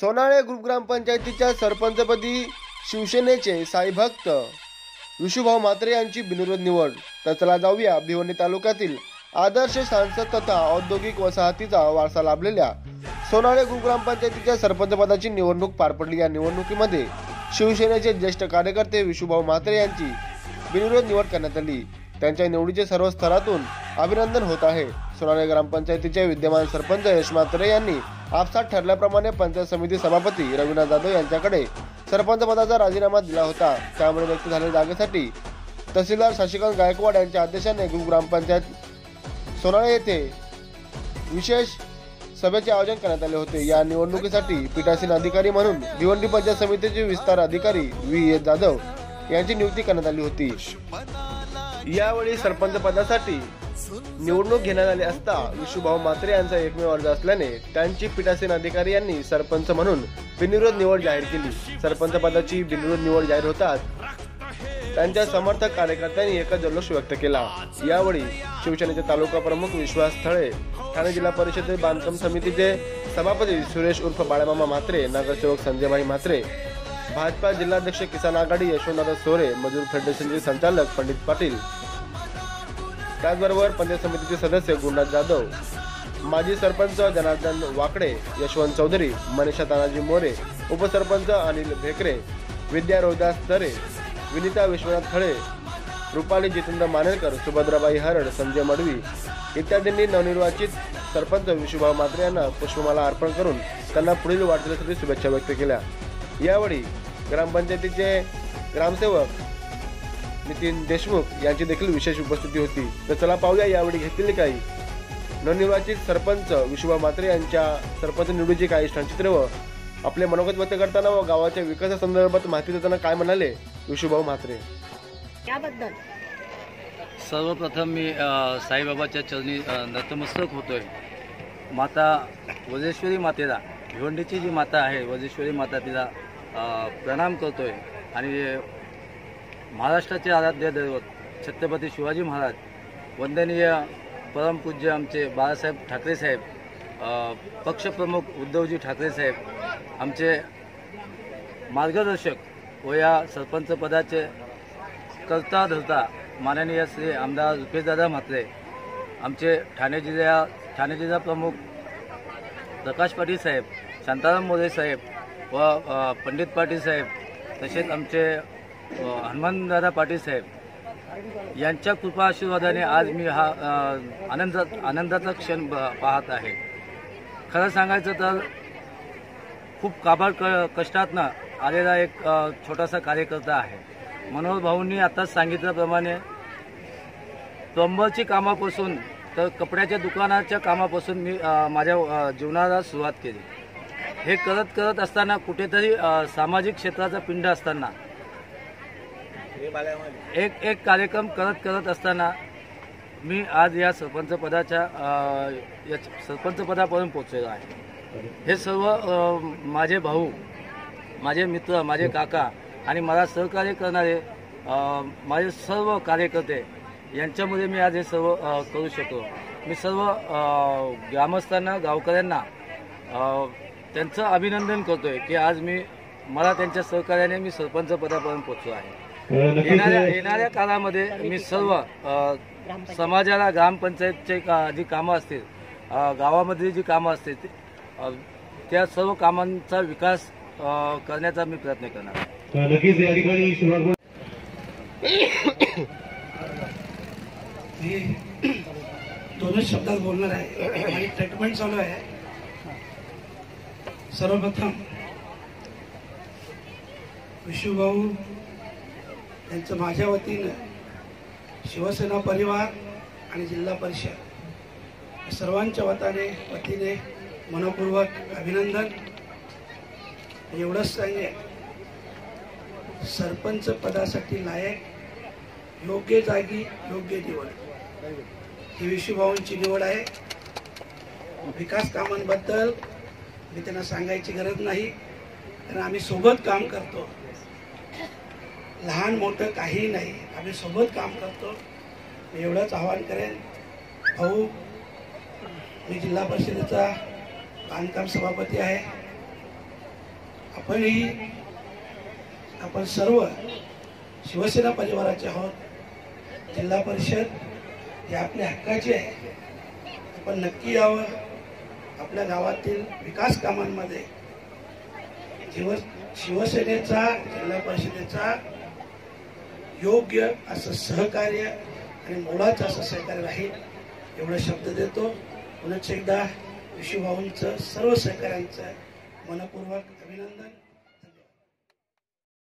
Sonale group ग्रामपंचायतीच्या सरपंचपदी शिवसेनेचे साईभक्त विशुभाऊ म्हात्रे यांची बिनविरोध निवड. तर चला जाऊया भिवंडी तालुक्यातील आदर्श सांसद तथा औद्योगिक वसाहतीचा वारसा लाभलेल्या सोनाळे ग्रुप ग्रामपंचायतीच्या सरपंचपदाची निवडणूक पार पडली. या निवडणुकीमध्ये शिवसेनेचे ज्येष्ठ कार्यकर्ते विशुभाऊ म्हात्रे यांची बिनविरोध निवड करण्यात आली. त्यांच्या निवडीचे सर्व स्तरातून अभिनंदन होत आहे. सोनाळे ग्रामपंचायतीचे विद्यमान सरपंच यश म्हात्रे यांनी आपसात ठरल्याप्रमाणे पंचायत समिती सभापती रविनाथ जाधव यांच्याकडे सरपंच पदाचा राजीनामा दिला होता. त्यामुळे व्यक्त झालेल्या जागेसाठी तहसीलदार शशिकांत गायकवाड यांच्या आदेशाने ग्रामपंचायत सोनाळे येथे विशेष सभेचे आयोजन करण्यात आले होते. या निवडणुकीसाठी पीठासीन अधिकारी म्हणून भिवंडी पंचायत समितीचे विस्तार अधिकारी व्ही. एस जाधव यांची नियुक्ती करण्यात आली होती. यावेळी सरपंच पदासाठी निवडणूक घेण्यात आली असता विशुभाऊ म्हात्रे यांचा एकमेव अर्ज असल्याने त्यांची पीठासीन अधिकारी यांनी सरपंच म्हणून बिनविरोध निवड जाहीर केली. सरपंच पदाची बिनविरोध निवड जाहीर होतात त्यांच्या समर्थक कार्यकर्त्यांनी एकच जल्लोष व्यक्त केला. यावेळी शिवसेनेचे तालुका प्रमुख विश्वास थळे ठाणे जिल्हा परिषद बांधकाम समितीचे सभापती सुरेश उर्फ बाळामामा म्हात्रे नगरसेवक संजयभाई म्हात्रे भाजपा जिल्हाध्यक्ष किसान आघाडी यशवंतदादा सोरे मजूर फेडरेशनचे संचालक पंडित पाटील त्याचबरोबर पंचायत समितीचे सदस्य गुरुनाथ जाधव माजी सरपंच जनार्दन वाकडे यशवंत चौधरी मनीषा तानाजी मोरे उपसरपंच अनिल भेकरे विद्या रोहिदास दरे विनिता विश्वनाथ खळे रुपाली जितेंद्र मानेरकर सुभद्राबाई हरड संजय मडवी इत्यादींनी नवनिर्वाचित सरपंच विशुभाव मात्रे यांना पुष्पमाला अर्पण करून त्यांना पुढील वाटचालीसाठी शुभेच्छा व्यक्त केल्या. यावेळी ग्रामपंचायतीचे ग्रामसेवक नितीन देशमुख यांची देखील विशेष उपस्थिती होती. तर चला पाहूया यावेळी घेतलेली काही. नवनिर्वाचित सरपंच विशुभा म्हात्रे यांच्या सरपंच निवडीची काही क्षणचित्र व आपले मनोगत व्यक्त करताना व गावाच्या विकासासंदर्भात माहिती देताना काय म्हणाले विशुभाऊ म्हात्रे? याबद्दल. सर्वप्रथम मी साईबाबाच्या चरणी नतमस्तक होतोय. माता वजेश्वरी मातेला भिवंडीची जी माता आहे वजेश्वरी माता तिला प्रणाम करतोय. आणि महाराष्ट्राचे आराध्य दैवत छत्रपती शिवाजी महाराज वंदनीय परमपूज्य आमचे बाळासाहेब ठाकरे साहेब पक्षप्रमुख उद्धवजी ठाकरे साहेब आमचे मार्गदर्शक व या सरपंच पदाचे करता धरता माननीय श्री आमदार रुपेशदादा म्हात्रे आमचे ठाणे जिल्ह्या ठाणे जिल्हा प्रमुख प्रकाश पाटील साहेब शांताराम मोरे साहेब व पंडित पाटील साहेब तसेच आमचे हनुमानदादा पाटील साहेब यांच्या कृपा आशीर्वादाने आज मी हा आनंदात आनंदाचा क्षण पाहत आहे. खरं सांगायचं तर खूप काबाड क कष्टातनं आलेला एक छोटासा कार्यकर्ता आहे. मनोहर भाऊंनी आताच सांगितल्याप्रमाणे प्लंबरची कामापासून तर कपड्याच्या दुकानाच्या कामापासून मी माझ्या जीवनाला सुरुवात केली. हे करत करत असताना कुठेतरी सामाजिक क्षेत्राचा पिंड असताना एक एक कार्यक्रम करत करत असताना मी आज या सरपंच पदाच्या या सरपंच पदापर्यंत पोहोचलेलो आहे. हे सर्व माझे भाऊ माझे मित्र माझे काका आणि मला सहकार्य करणारे माझे सर्व कार्यकर्ते यांच्यामध्ये मी आज हे सर्व करू शकतो मी सर्व ग्रामस्थांना गावकऱ्यांना त्यांचं अभिनंदन करतोय की आज मी मला त्यांच्या सहकार्याने मी सरपंच पदापर्यंत पोहोचलो आहे. येणाऱ्या येणाऱ्या काळामध्ये मी सर्व समाजाला ग्रामपंचायतचे का जी कामं असतील अ, गावामधली जी कामं असतील त्या सर्व कामांचा विकास करण्याचा मी प्रयत्न करणार. आहे. तर नक्कीच या ठिकाणी सुरुवात मी दोनच शब्दात बोलणार आहे. आणि ट्रीटमेंट चालू आहे. सर्वप्रथम विशुभाऊ यांचं माझ्या वतीनं शिवसेना परिवार आणि जिल्हा परिषद सर्वांच्या वताने वतीने मनपूर्वक अभिनंदन. एवढंच सांगेन सरपंच पदासाठी लायक योग्य जागी योग्य निवड. ही विशुभाऊंची निवड आहे. विकास कामांबद्दल मी त्यांना सांगायची गरज नाही. कारण आम्ही सोबत काम करतो. लहान मोठं काही नाही. आम्ही सोबत काम करतो. मी एवढंच आवाहन करेन. भाऊ मी जिल्हा परिषदेचा बांधकाम सभापती आहे. आपणही आपण सर्व शिवसेना परिवाराचे आहोत. जिल्हा परिषद ही आपल्या हक्काची आहे. आपण नक्की यावं. आपल्या गावातील विकास कामांमध्ये. शिव शिवसेनेचा जिल्हा परिषदेचा योग्य असं सहकार्य आणि मोलाचं असं सहकार्य राहील एवढा शब्द देतो. पुनश्च एकदा ऋषीभाऊंचं सर्व सहकार्यांचं मनपूर्वक अभिनंदन.